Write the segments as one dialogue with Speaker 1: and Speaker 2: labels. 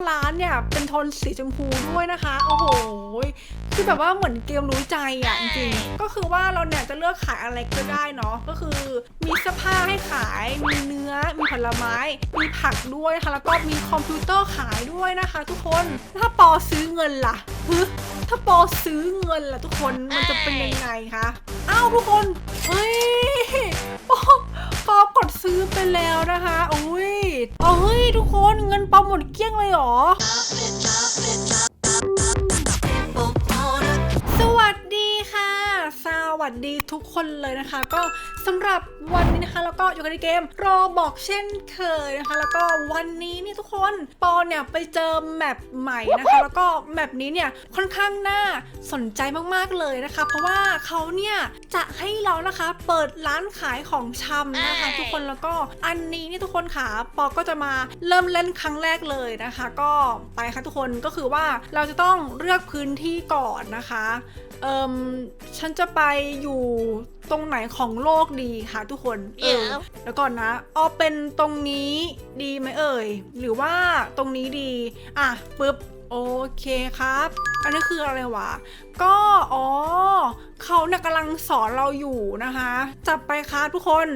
Speaker 1: ร้านเนี่ยเป็นโทนสีชมพูด้วยนะคะ โอ้โหคือแบบว่าเหมือนเกมรู้ใจอะจริงก็คือว่าเราเนี่ยจะเลือกขายอะไรก็ได้เนาะก็คือมีเสื้อผ้าให้ขาย มีเนื้อ มีผลไม้ มีผักด้วยนะคะแล้วก็มีคอมพิวเตอร์ขายด้วยนะคะ ทุกคนถ้าปอซื้อเงินล่ะฮึถ้าปอซื้อเงินล่ะทุกคนมันจะเป็นยังไงคะอ้าวทุกคนเฮ้ยปอปอกดซื้อไปแล้วนะคะโอ้ย เอาเฮ้ยทุกคนเงินปอหมดเกลี้ยงเลยเหรอ สวัสดีค่ะ สวัสดีทุกคนเลยนะคะ ก็ สำหรับวันนี้นะคะ แล้วก็อยู่กันในเกมรอบอกเช่นเคยนะคะ แล้วก็วันนี้เนี่ยทุกคนปอเนี่ยไปเจอแมปใหม่นะคะ แล้วก็แมปนี้เนี่ยค่อนข้างน่าสนใจมากๆเลยนะคะ เพราะว่าเขาเนี่ยจะให้เรานะคะเปิดร้านขายของชำนะคะ ทุกคนแล้วก็อันนี้เนี่ยทุกคนค่ะปอก็จะมาเริ่มเล่นครั้งแรกเลยนะคะ ก็ไปค่ะทุกคนก็คือว่าเราจะต้องเลือกพื้นที่ก่อนนะคะเอิมฉันจะไปอยู่ ตรงไหนของโลกดีคะทุกคนเออ
Speaker 2: เดี๋ยว
Speaker 1: แล้วก่อนนะเอาเป็นตรงนี้ดีไหมเอ่ย หรือว่าตรงนี้ดี อะปึ๊บโอเคครับ อันนี้คืออะไรวะ ก็ อ๋อ เขาเนี่ยกำลังสอนเราอยู่นะคะ จับไปค่ะทุกคน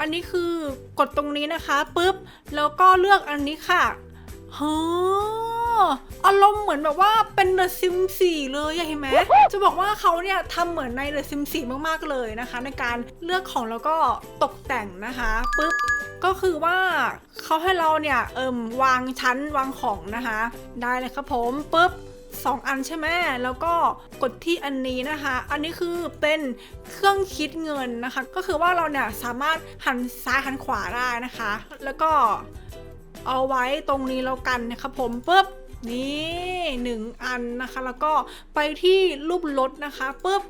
Speaker 1: อันนี้คือกดตรงนี้นะคะ ปึ๊บ แล้วก็เลือกอันนี้ค่ะเฮ้ อารมณ์เหมือนแบบว่าเป็น The Sims 4เลยเห็นไหมจะบอกว่าเขาเนี่ยทำเหมือนใน The Sims 4มากๆเลยนะคะ ในการเลือกของแล้วก็ตกแต่งนะคะปุ๊บก็คือว่าเขาให้เราเนี่ยเอิมวางชั้นวางของนะคะ ได้เลยครับผมปุ๊บสองอันใช่ไหมแล้วก็กดที่อันนี้นะคะ อันนี้คือเป็นเครื่องคิดเงินนะคะ ก็คือว่าเราเนี่ยสามารถหันซ้ายหันขวาได้นะคะ แล้วก็เอาไว้ตรงนี้แล้วกันนะครับผมปุ๊บ นี่หนึ่งอันนะคะ แล้วก็ไปที่รูปรถนะคะปุ๊บ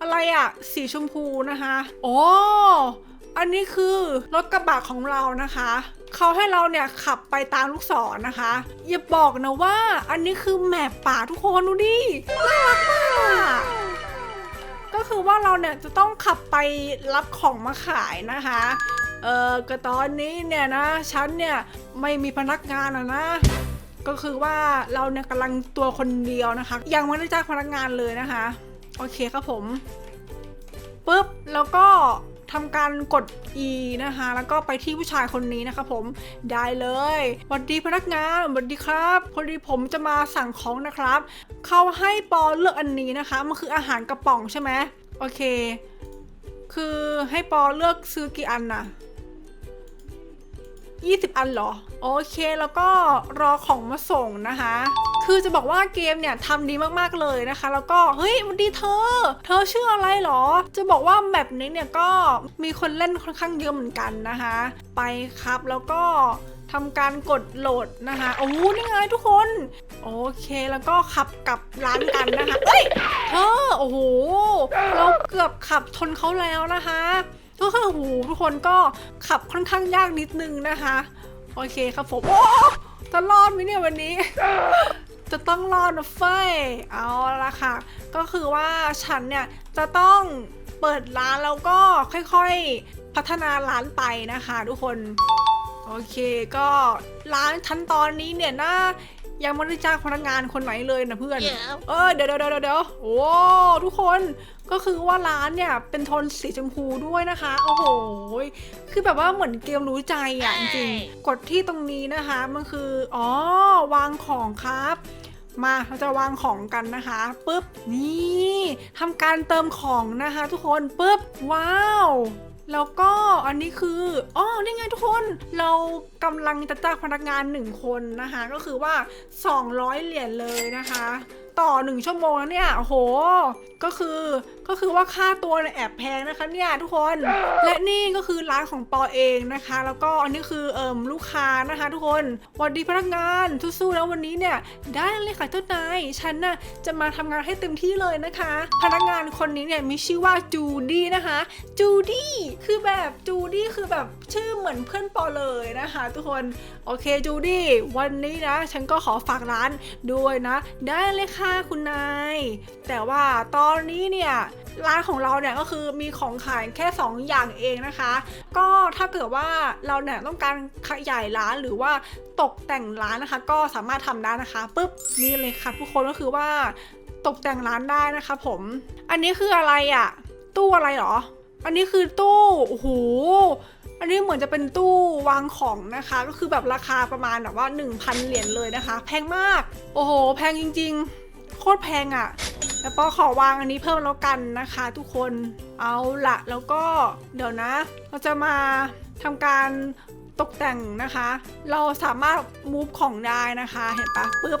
Speaker 1: อะไรอะสีชมพูนะคะโอ้อันนี้คือรถกระบะของเรานะคะ เขาให้เราเนี่ยขับไปตามลูกศรนะคะ อย่าบอกนะว่าอันนี้คือแมปป่าทุกคนดูดิน่ารักมากก็คือว่าเราเนี่ยจะต้องขับไปรับของมาขายนะคะ เออก็ตอนนี้เนี่ยนะฉันเนี่ยไม่มีพนักงานอะนะก็คือว่าเราเนี่ยกำลังตัวคนเดียวนะคะ ยังไม่ได้จ้างพนักงานเลยนะคะ โอเคครับผมปุ๊บแล้วก็ทำการกด E นะคะ แล้วก็ไปที่ผู้ชายคนนี้นะคะผมได้เลยสวัสดีพนักงานสวัสดีครับพอดีผมจะมาสั่งของนะครับ เขาให้ปอเลือกอันนี้นะคะ มันคืออาหารกระป๋องใช่ไหมโอเค คือให้ปอเลือกซื้อกี่อันน่ะ 20 อันเหรอ โอเคแล้วก็รอของมาส่งนะคะ คือจะบอกว่าเกมเนี่ยทำดีมากๆเลยนะคะ แล้วก็เฮ้ยวันดีเธอ เธอชื่ออะไรเหรอ จะบอกว่าแบบนี้เนี่ยก็มีคนเล่นค่อนข้างเยอะเหมือนกันนะคะ ไปครับแล้วก็ทำการกดโหลดนะคะโอ้นี่ไงทุกคน โอเคแล้วก็ขับกลับร้านกันนะคะเอ้ยเธอโอ้โหเราเกือบขับชนเขาแล้วนะคะ โอ้โหทุกคนก็ขับค่อนข้างยากนิดนึงนะคะ โอเคครับผมโอ้จะรอดไหมเนี่ยวันนี้ จะต้องรอดนะเฟ้ยเอาละค่ะ ก็คือว่าฉันเนี่ยจะต้องเปิดร้านแล้วก็ค่อยๆพัฒนาร้านไปนะคะ ทุกคน โอเคก็ร้านชั้นตอนนี้เนี่ยนะ ยังไม่ได้จ้างพนักงานคนไหนเลยนะเพื่อน
Speaker 2: เดี๋ยว
Speaker 1: เออเดี๋ยวเดี๋ยวเดี๋ยวเดี๋ยวโอ้ทุกคนก็คือว่าร้านเนี่ยเป็นโทนสีชมพูด้วยนะคะ โอ้โห คือแบบว่าเหมือนเกมรู้ใจอะจริงๆกดที่ตรงนี้นะคะมันคืออ๋อวางของครับมาเราจะวางของกันนะคะปุ๊บนี่ทำการเติมของนะคะ ทุกคนปุ๊บว้าว แล้วก็อันนี้คืออ๋อนี่ไงทุกคนเรากำลังจะจ้างพนักงานหนึ่งคนนะคะ ก็คือว่า 200 เหรียญเลยนะคะ ต่อ 1 ชั่วโมงแล้วเนี่ยโอ้โห ก็คือ ก็คือว่าค่าตัวเนี่ยแอบแพงนะคะเนี่ยทุกคนและนี่ก็คือร้านของปอเองนะคะ แล้วก็อันนี้คือเอิมลูกค้านะคะ ทุกคนสวัสดีพนักงานสู้ๆแล้ววันนี้เนี่ยได้เลยค่ะเจ้านายฉันน่ะจะมาทำงานให้เต็มที่เลยนะคะ พนักงานคนนี้เนี่ยมีชื่อว่าจูดี้นะคะจูดี้คือแบบจูดี้คือแบบชื่อเหมือนเพื่อนปอเลยนะคะ ทุกคนโอเคจูดี้วันนี้นะ ฉันก็ขอฝากร้านด้วยนะ ได้เลยค่ะคุณนาย แต่ว่าตอนนี้เนี่ยร้านของเราเนี่ยก็คือมีของขายแค่ 2 อย่างเองนะคะ ก็ถ้าเกิดว่าเราเนี่ยต้องการขยายร้านหรือว่าตกแต่งร้านนะคะ ก็สามารถทำได้นะคะปุ๊บนี่เลยค่ะทุกคนก็คือว่าตกแต่งร้านได้นะคะ ผม อันนี้คืออะไรอะ่ะ ตู้อะไรหรอ อันนี้คือตู้โอ้โหอันนี้เหมือนจะเป็นตู้วางของนะคะ ก็คือแบบราคาประมาณแบบว่า 1,000 เหรียญเลยนะคะ แพงมาก โอ้โห แพงจริง ๆ โคตรแพงอะ่ะ แล้วปอขอวางอันนี้เพิ่มแล้วกันนะคะทุกคนเอาละแล้วก็เดี๋ยวนะ เราจะมาทำการตกแต่งนะคะ เราสามารถมูฟของได้นะคะ เห็นปะปุ๊บ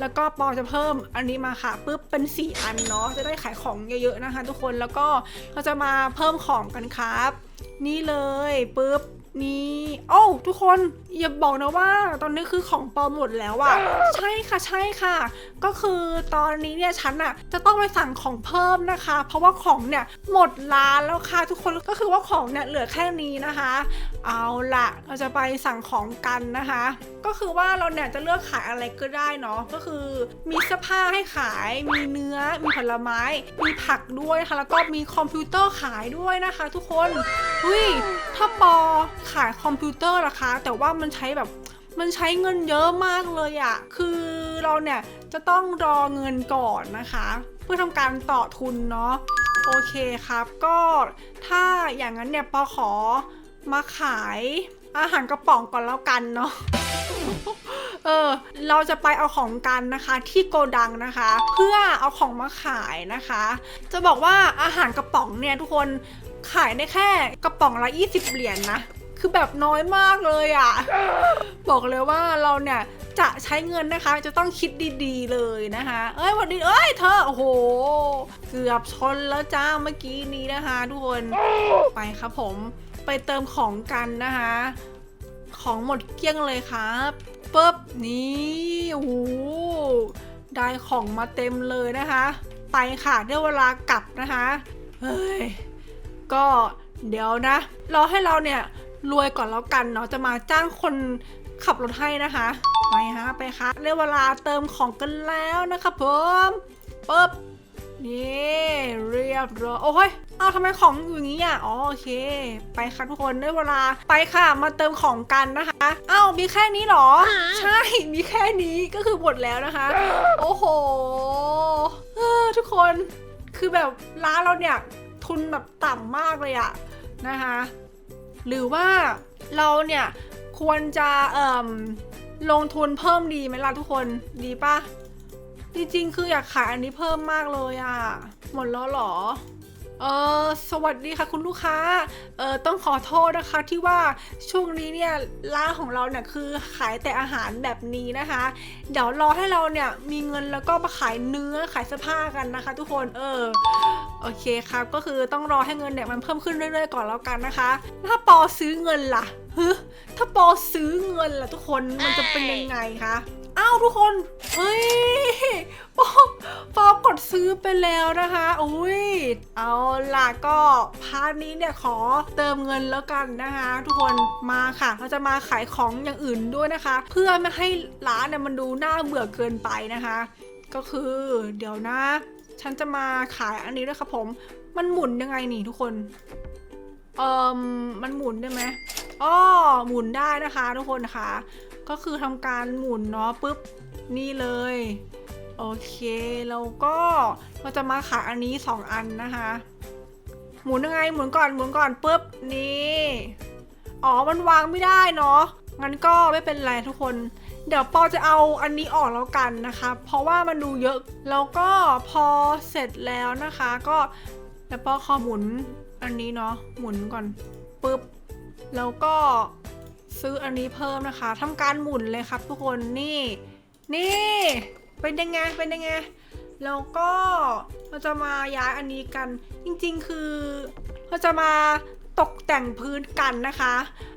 Speaker 1: แล้วก็ปอจะเพิ่มอันนี้มาค่ะปุ๊บเป็น 4 อันเนาะจะได้ขายของเยอะๆนะคะ ทุกคนแล้วก็เราจะมาเพิ่มของกันครับ นี่เลยปุ๊บ นี่โอ้ทุกคนอย่าบอกนะว่าตอนนี้คือของปลอมหมดแล้วอะใช่ค่ะใช่ค่ะ ก็คือตอนนี้เนี่ยฉันอะจะต้องไปสั่งของเพิ่มนะคะ เพราะว่าของเนี่ยหมดร้านแล้วค่ะทุกคนก็คือว่าของเนี่ยเหลือแค่นี้นะคะ เอาละเราจะไปสั่งของกันนะคะ ก็คือว่าเราเนี่ยจะเลือกขายอะไรก็ได้เนาะก็คือมีเสื้อผ้าให้ขาย มีเนื้อมีผลไม้ มีผักด้วยนะคะแล้วก็มีคอมพิวเตอร์ขายด้วยนะคะ ทุกคนอุ้ยถ้าปอขายคอมพิวเตอร์ราคาแต่ว่ามันใช้แบบมันใช้เงินเยอะมากเลยอะคือเราเนี่ยจะต้องรอเงินก่อนนะคะ เพื่อทำการต่อทุนเนาะโอเคครับก็ถ้าอย่างนั้นเนี่ยปอขอมาขายอาหารกระป๋องก่อนแล้วกันเนาะเออเราจะไปเอาของกันนะคะที่โกดังนะคะ เพื่อเอาของมาขายนะคะ จะบอกว่าอาหารกระป๋องเนี่ยทุกคนขายได้แค่กระป๋องละ 20 เหรียญนนะ คือแบบน้อยมากเลยอะ่ะ บอกเลยว่าเราเนี่ยจะใช้เงินนะคะ จะต้องคิดดีๆเลยนะคะ เอ้ยวันดีเอ้ยเธอโอ้โห เกือบชนแล้วจ้าเมื่อกี้นี้นะคะ ทุกคนไปครับผมไปเติมของกันนะคะ ของหมดเกลี้ยงเลยครับปุ๊บนี่โอ้โหได้ของมาเต็มเลยนะคะ ไปค่ะได้เวลากลับนะคะ เฮ้ย ก็เดี๋ยวนะ รอให้เราเนี่ย รวยก่อนแล้วกันเนาะจะมาจ้างคนขับรถให้นะคะไปฮะไปค่ะได้เวลาเติมของกันแล้วนะคะผมปุ๊บนี่เรียบร้อยโอ้ยเอาทำไมของอยู่างนี้อะอ๋อโอเค ไปค่ะทุกคนได้เวลาไปค่ะ มาเติมของกันนะคะเอ้ามีแค่นี้หรอ ใช่มีแค่นี้ก็คือหมดแล้วนะคะ โอ้โหเออทุกคนคือแบบร้านเราเนี่ยทุนแบบต่ำมากเลยอะนะคะ หรือว่าเราเนี่ยควรจะเอ่มลงทุนเพิ่มดีไหมล่ะทุกคนดีปะจริงๆ คืออยากขายอันนี้เพิ่มมากเลยอะ่ะ หมดแล้วเหรอ เออสวัสดีค่ะคุณลูกค้า เออต้องขอโทษนะคะที่ว่าช่วงนี้เนี่ยร้านของเราเนี่ยคือขายแต่อาหารแบบนี้นะคะ เดี๋ยวรอให้เราเนี่ยมีเงินแล้วก็มาขายเนื้อขายเสื้อผ้ากันนะคะ ทุกคน เออ โอเคครับ ก็คือต้องรอให้เงินเนี่ยมันเพิ่มขึ้นเรื่อยๆก่อนแล้วกันนะคะ ถ้าปอซื้อเงินล่ะฮึถ้าปอซื้อเงินล่ะทุกคนมันจะเป็นยังไงคะอ้าวทุกคนเฮ้ยปอปอกดซื้อไปแล้วนะคะอุ้ยเอาล่ะก็พาร์ทนี้เนี่ยขอเติมเงินแล้วกันนะคะ ทุกคนมาค่ะ เราจะมาขายของอย่างอื่นด้วยนะคะ เพื่อไม่ให้ร้านเนี่ยมันดูน่าเบื่อเกินไปนะคะ ก็คือเดี๋ยวนะ ฉันจะมาขายอันนี้ด้วยครับผม มันหมุนยังไงนี่ทุกคน เอ่อ มันหมุนได้ไหมอ้อหมุนได้นะคะ ทุกคนนะคะ ก็คือทำการหมุนเนาะปุ๊บ นี่เลย โอเค แล้วก็เราจะมาขายอันนี้ 2 อันนะคะ หมุนยังไง หมุนก่อน หมุนก่อนปุ๊บ นี่ อ๋อ มันวางไม่ได้เนาะ งั้นก็ไม่เป็นไรทุกคน เดี๋ยวปอจะเอาอันนี้ออกแล้วกันนะคะ เพราะว่ามันดูเยอะ แล้วก็พอเสร็จแล้วนะคะ ก็เดี๋ยวปอขอหมุนอันนี้เนาะ หมุนก่อนปุ๊บ แล้วก็ซื้ออันนี้เพิ่มนะคะทำการหมุนเลยครับทุกคน นี่ นี่ เป็นยังไง เป็นยังไง แล้วก็เราจะมาย้ายอันนี้กัน จริงๆ คือเราจะมาตกแต่งพื้นกันนะคะ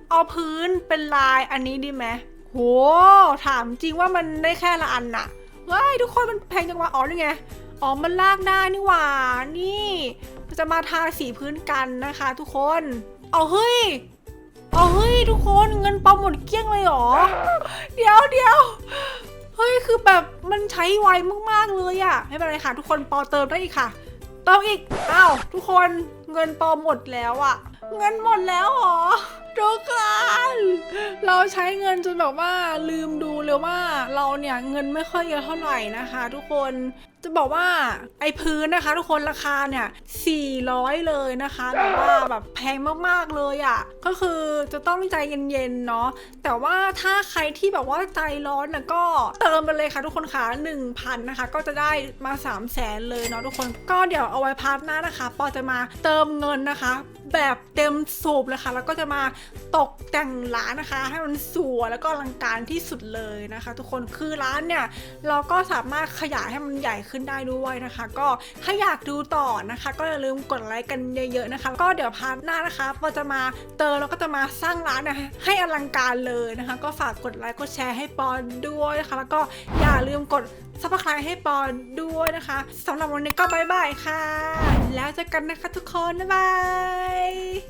Speaker 1: เอาพื้นเป็นลายอันนี้ดีไหม โห ถามจริงว่ามันได้แค่ละอันน่ะ เฮ้ย ทุกคนมันแพงจังวะ อ๋อนี่ไง อ๋อ มันลากได้นี่หว่า นี่จะมาทาสีพื้นกันนะคะ ทุกคน เอาเฮ้ย เอาเฮ้ย ทุกคนเงินปอหมดเกลี้ยงเลยเหรอ เดี๋ยวเดี๋ยวเฮ้ย คือแบบมันใช้ไวมากๆเลยอะไม่เป็นไรค่ะ ทุกคนปอเติมได้อีกค่ะ เติมอีก อ้าว ทุกคนเงินปอหมดแล้วอะ เงินหมดแล้วเหรอทุกคนเราใช้เงินจนแบบว่าลืมดูเลยว่าเราเนี่ยเงินไม่ค่อยเยอะเท่าไหร่นะคะ ทุกคน จะบอกว่าไอพื้นนะคะ ทุกคนราคาเนี่ย 400 เลยนะคะแบบว่าแบบแพงมากๆเลยอะ่ะ ก็คือจะต้องใจเย็นๆเนาะ แต่ว่าถ้าใครที่แบบว่าใจร้อนนะก็เติมไปเลยค่ะทุกคนค่ะ1,000นะคะ ก็จะได้มา3 0 0แสนเลยเนาะทุกคน ก็เดี๋ยวเอาไว้พาร์ทหน้านะคะ ปอจะมาเติมเงินนะคะ แบบเต็มสูบเลยค่ะ แล้วก็จะมาตกแต่งร้านนะคะ ให้มันสวยแล้วก็อลังการที่สุดเลยนะคะ ทุกคน คือร้านเนี่ยเราก็สามารถขยายให้มันใหญ่ขึ้นได้ด้วยนะคะ ก็ถ้าอยากดูต่อนะคะ ก็อย่าลืมกดไลค์กันเยอะๆนะคะ ก็เดี๋ยวพาร์ทหน้านะคะปอจะมาเติมแล้วก็จะมาสร้างร้านนะให้อลังการเลยนะคะ ก็ฝากกดไลค์กดแชร์ให้ปอนด้วยนะคะ แล้วก็อย่าลืมกดซับสไครต์ให้ปอนด้วยนะคะสำหรับวันนี้ก็บายบายค่ะ แล้วเจอกันนะคะทุกคน บ๊ายบาย